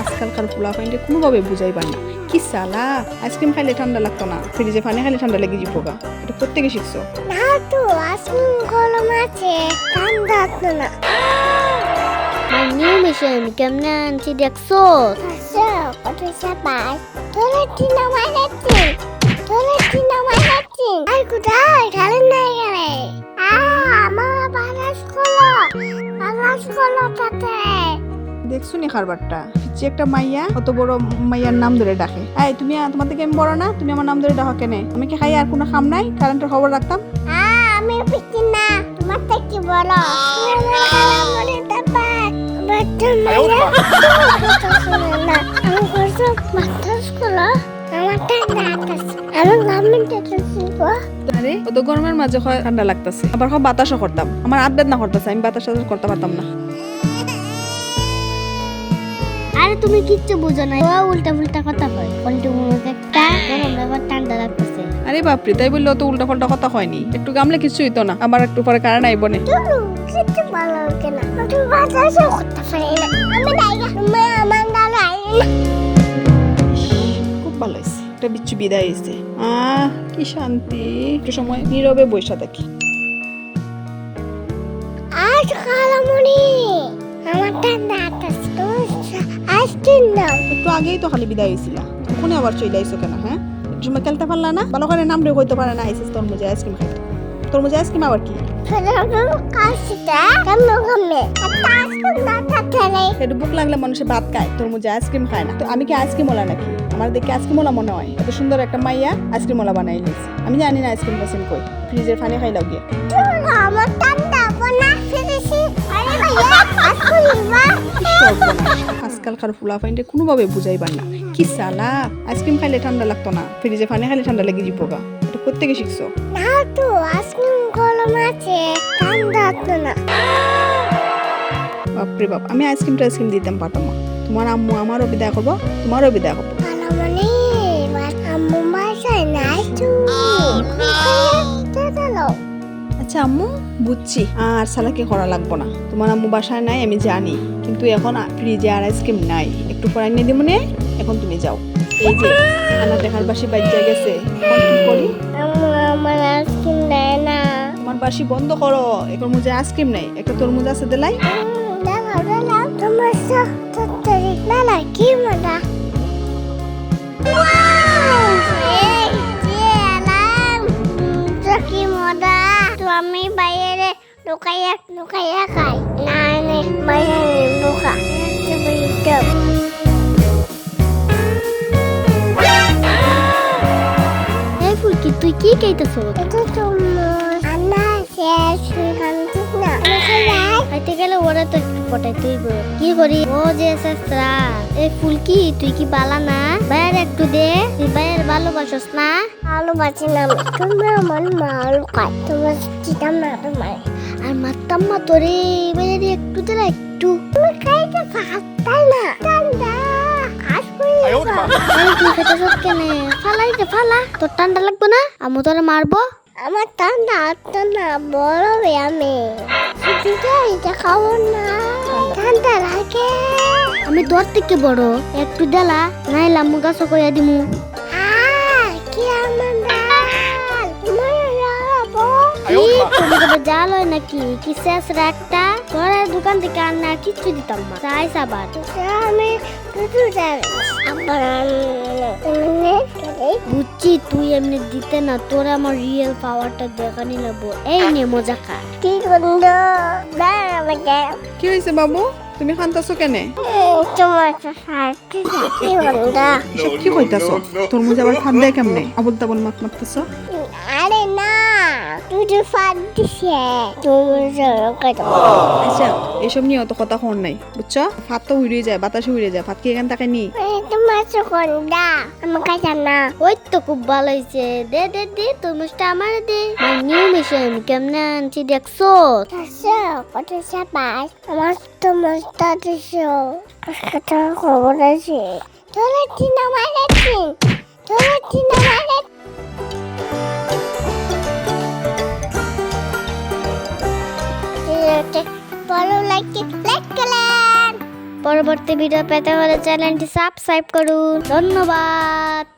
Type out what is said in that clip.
আজকালকার পোলা কোনোভাবে বুঝাইবার না। কি সালা আইসক্রিম খাইলে ঠান্ডা লাগতো না ফ্রিজে পানি খাইলে ঠান্ডা লেগে যাব গা। এটা প্রত্যেকে শিখছো। না তো আজকুল গরম আছে ঠান্ডা তো না My new mission কেমনে আনছি দেখছ? আচ্ছা কত সাবাস তোরে তিন মারাচ্ছি তোরে দেখছ নি খারবারটা? পিচ্ছি একটা মাইয়া অত বড় মাইয়ার নাম ধরে ডাকে। এই তুমি তোমার থেকে আমি বড় না তুমি আমার নাম ধরে ডাকো কেনে? আমি কি খাই আর কোনো খাম নাই? কারেন্টের খবর রাখতাম? আমি পিচ্ছি না তোমার থেকে বড়। না গরমের মাঝে হয় ঠান্ডা লাগতাছে। আবার বাতাসও করতাম। আমার হাত বেদনা করতেছে আমি বাতাস করতে পারতাম না। আরে তুমি কিচ্ছু বুঝো না। ও উল্টা পুল্টা কথা কয়। পল্টু মুখ একটা গরম ব্যাপার ঠান্ডা লাগতেছে। আরে বাপরে তাই বললে অত উল্টা পাল্টা কথা হয়নি একটু গামলে কিছু হইতো না। আবার একটু পরে কারেন্ট আইব না। কিচ্ছু ভালো লাগে না তুই বাতাসও করতে পারি না। আমি ডাইগা তুমি আমার দাঁড়াই খুব ভালো হয়েছে। একটা বিচ্ছু বিদায় হয়েছে। আহ কি শান্তি। একটু সময় নীরবে বৈশা থাকি আজ খালামুনি আমার আগেই তো খালি বিদায় হয়েছিল তখনই আবার চলে আইসো কেন হ্যাঁ? সময় খেলতে পারলা না? ভালো করে নাম রে হইতে পারে না আইসিস তরমুজে আইসক্রিম খাইতে। তরমুজে আইসক্রিম আবার কি? একটা না বুক লাগলে মানুষে ভাত খায়, তরমুজে আইসক্রিম খায় না। তো আমি কি আইসক্রিম ওলা নাকি? আমার দেখে আইসক্রিম ওলা মনে হয়। এত সুন্দর একটা মাইয়া আইসক্রিম ওলা বানাই লিস আমি জানি না আইসক্রিম পাইছেন কই। ফ্রিজের পানি খাইলাও গিয়ে। আমার ঠান্ডা বনা ফেলেছি আরে ভাইয়া আইসক্রিম। আজকালকার ফুলা ফাইন্ডে কোনোভাবে বুঝাইবার না। কি সালা আইসক্রিম খাইলে ঠান্ডা লাগতো না ফ্রিজে পানি খাইলে ঠান্ডা লেগে যাব গা। এটা প্রত্যেকে শিখছো? না তো আইসক্রিম গরম আছে ঠান্ডা তো না। বাপরে বাপ আমি আইসক্রিম টাইসক্রিম দিতাম পারতাম না তোমার আম্মু আমারও বিদায় করব তোমারও বিদায় করব। আচ্ছা আম্মু? বুঝছি। আর সালাকে করা লাগবো না। তোমার আম্মু বাসায় নাই আমি জানি। কিন্তু এখন ফ্রিজে আর আইসক্রিম নাই। একটু পরে নিয়ে দিব এখন তুমি যাও। এই যে আনা দেখার বাসি বাজ্যা গেছে। এখন কি করি? আমার আইসক্রিম দেয় না। তোমার বাসি বন্ধ করো। এখন মুজে আইসক্রিম নেই। একটা তরমুজ আছে দিলাই। তোমার সব না না কি মজা। লুকাইয়া লুকাইয়া খাই না নে বাইরে এই ফুলকি তুই কি খাইতেছো খাইতে গেলে ওরা তো পটাই তুই। কি করি ও যে সেসরা এই ফুলকি তুই কি বালা না বাইরে একটু দে তুই বাইরে ভালোবাসস না আলু বাঁচি না আমি। তুমি আমার মাল খাই তোমার চিতাম না তোমার আর মাত্তাম মা তোরে বাইরে একটু দে না, একটু তুমি খাইতে পারতাই না ঠান্ডা কাজ করি আরে তুই খেতে সব কেনে। ফালাই দে ফালা। তোর ঠান্ডা লাগবে না? আমি তোরে মারবো। আমার ঠান্ডা না বড় আমি শুধু এটা খাব না। ঠান্ডা লাগে আমি তোর থেকে বড়। একটু দেলা নাইলাম গাছ করে দিমু। জাল হয় নাকি? কি শেষ তোর দোকান থেকে আর না কিচ্ছু দিতাম না। চাই সাবার আমি দুধু যাবে বুঝছি তুই এমনি দিতে না তোর আমার রিয়েল পাওয়ারটা দেখানি লাগবো। এই নে মজা খা কি গন্ধ? কি হয়েছে বাবু? তুমি খান্তাছো কেনে? তোমার সাথে কি গন্ধ? এসব কি আবার ফাঁদ দেয় কেমনে? আবল তাবল মাত মারতেছো? যে ফাঁদ দিছে আচ্ছা এসব নিয়ে অত কথা হন নাই, বুঝছ? ভাত তো উড়ে যায়, বাতাসে উড়ে যায়, ভাত কি এখান তাকে নি। তোমার গন্ধা আমাকে জানা ওই তো খুব ভালো হয়েছে দে দে দে তরমুজটা আমার দে নিউ মিশন কেমনে আনছি দেখছ কত সাবাস আমার তো মস্ত দিছো কত খবর আছে তোরা আমার তিন তোরা তিন আমার ভালো লাগছে লাইক করেন পরবর্তী ভিডিও পেতে হলে চ্যানেলটি সাবস্ক্রাইব করুন। ধন্যবাদ।